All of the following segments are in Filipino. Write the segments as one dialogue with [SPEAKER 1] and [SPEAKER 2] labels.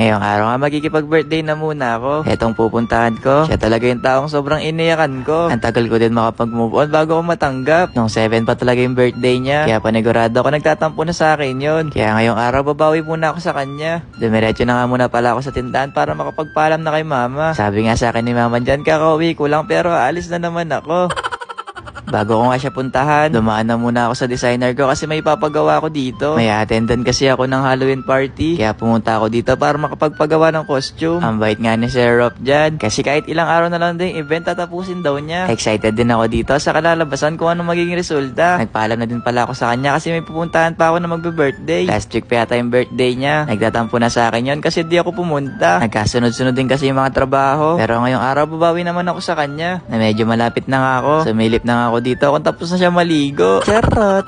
[SPEAKER 1] Ngayong araw nga magkikipag-birthday na muna ako. Etong pupuntahan ko, siya talaga yung taong sobrang iniyakan ko. Ang tagal ko din makapag-move on bago ako matanggap. Nung 7 pa talaga yung birthday niya. Kaya panigurado ako nagtatampo na sa akin yun. Kaya ngayong araw babawi muna ako sa kanya. Dumiretso na nga muna pala ako sa tindahan para makapagpaalam na kay mama. Sabi nga sa akin ni mama dyan, kakauwi ko lang pero alis na naman ako. Bago ko nga siya puntahan, dumaan na muna ako sa designer ko kasi may papagawa ako dito. May attendant kasi ako ng Halloween party. Kaya pumunta ako dito para makapagpagawa ng costume. Ang bait nga ni Sir Rob dyan. Kasi kahit ilang araw na lang din event tatapusin daw niya. Excited din ako dito sa kalalabasan kung anong magiging resulta. Nagpaalam na din pala ako sa kanya kasi may pupuntahan pa ako na magbe-birthday. Last week pa yata yung birthday niya. Nagtatampo na sa akin yon kasi di ako pumunta. Nagkasunod-sunod din kasi yung mga trabaho. Pero ngayong araw babawi naman ako sa kanya. Na medyo malapit na nga ako. Sumilip na nga ako dito kung tapos na siya maligo. Charot!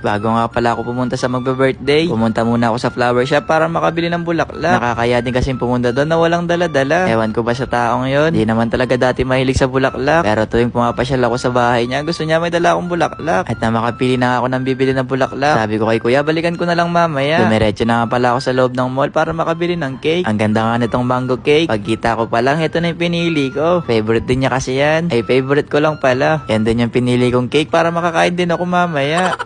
[SPEAKER 1] Bago nga pala ako pumunta sa magbe-birthday, pumunta muna ako sa flower shop para makabili ng bulaklak. Nakakaya din kasing pumunta doon na walang dala-dala. Ewan ko ba sa taong yon? Di naman talaga dati mahilig sa bulaklak. Pero tuwing pumapasyal ako sa bahay niya, gusto niya may dala akong bulaklak. At na makapili na ako ng bibili ng bulaklak. Sabi ko kay kuya, balikan ko na lang mamaya. Dumiretso na nga pala ako sa loob ng mall para makabili ng cake. Ang ganda nga nitong mango cake. Pagkita ko pa lang, ito na yung pinili ko. Favorite din niya kasi yan. Ay, favorite ko lang pala. Yan din yung pinili kong cake para makakain din ako mamaya.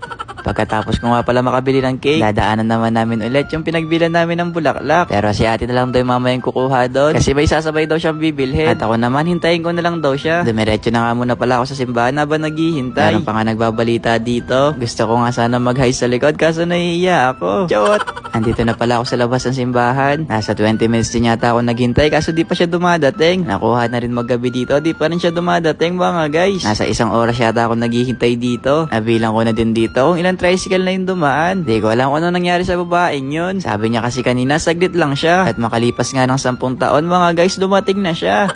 [SPEAKER 1] Pagkatapos ko nga pala makabili ng cake, dadaanan naman namin ulit yung pinagbilan namin ng bulaklak. Pero si ate na lang daw yung mamayang kukuha doon. Kasi may sasabay daw siyang bibilhin. At ako naman, hintayin ko na lang daw siya. Dumiretso na nga muna pala ako sa simbahan habang naghihintay. Meron pa nga nagbabalita dito. Gusto ko nga sana mag-high sa likod kaso nahihiya ako. Chot! Andito na pala ako sa labas ng simbahan. Nasa 20 minutes din yata ako naghintay kaso di pa siya dumadating. Nakuha na rin maggabi dito, di pa rin siya dumadating mga guys. Nasa isang oras yata ako naghihintay dito. Nabilang ko na din dito kung ilang tricycle na yung dumaan. Di ko alam kung ano nangyari sa babaeng yun. Sabi niya kasi kanina saglit lang siya. At makalipas nga ng 10 taon mga guys dumating na siya.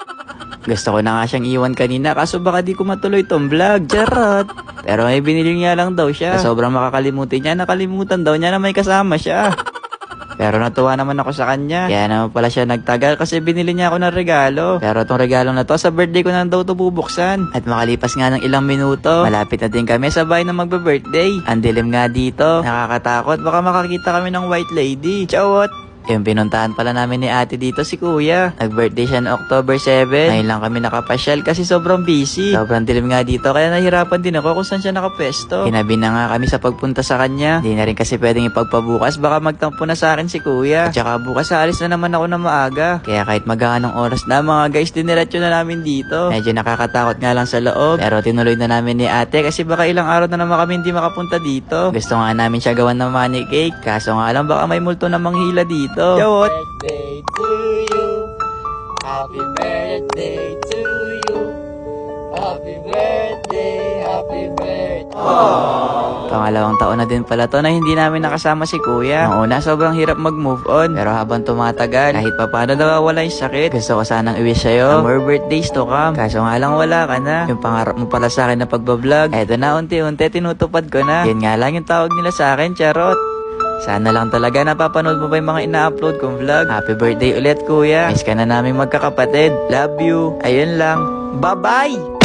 [SPEAKER 1] Gusto ko na nga siyang iwan kanina kaso baka di ko matuloy tong vlog. Charot! Pero may binili niya lang daw siya. Sa sobrang makakalimutin niya, nakalimutan daw niya na may kasama siya. Pero natuwa naman ako sa kanya. Kaya naman pala siya nagtagal kasi binili niya ako ng regalo. Pero itong regalong na to, sa birthday ko na daw to bubuksan. At makalipas nga ng ilang minuto, malapit na din kami sa bahay na magbe-birthday. Ang dilim nga dito. Nakakatakot, baka makakita kami ng white lady. Chawot! Yung pinuntahan pala namin ni ate dito si kuya. Nag-birthday siya noong October 7. Ngayon lang kami nakapasyal kasi sobrang busy. Sobrang dilim nga dito kaya nahirapan din ako kung saan siya nakapwesto. Hinabi na nga kami sa pagpunta sa kanya. Di na rin kasi pwedeng ipagpabukas baka magtampo na sa akin si kuya. At saka bukas alis na naman ako na maaga. Kaya kahit maganong oras na mga guys, diniretso na namin dito. Medyo nakakatakot nga lang sa loob. Pero tinuloy na namin ni ate kasi baka ilang araw na naman kami hindi makapunta dito. Gusto nga namin siya gawan ng money cake. Kaso nga lang baka may multo na manghila dito. Yawot!
[SPEAKER 2] birthday to you. Happy birthday to you. Happy birthday, happy birthday.
[SPEAKER 1] Pangalawang taon na din pala to na hindi namin nakasama si kuya. Noong una, sobrang hirap mag-move on. Pero habang tumatagal, kahit pa paano nawawala yung sakit, gusto ko sanang i-wish sa'yo more birthdays to come. Kaso nga lang wala ka na. Yung pangarap mo pala sa akin na pagbablog, eto na unti-unti tinutupad ko na. Yan nga lang yung tawag nila sa akin, charot. Sana lang talaga napapanood mo pa yung mga ina-upload kong vlog. Happy birthday ulit kuya. Miss ka na namin magkakapatid. Love you. Ayun lang. Bye-bye!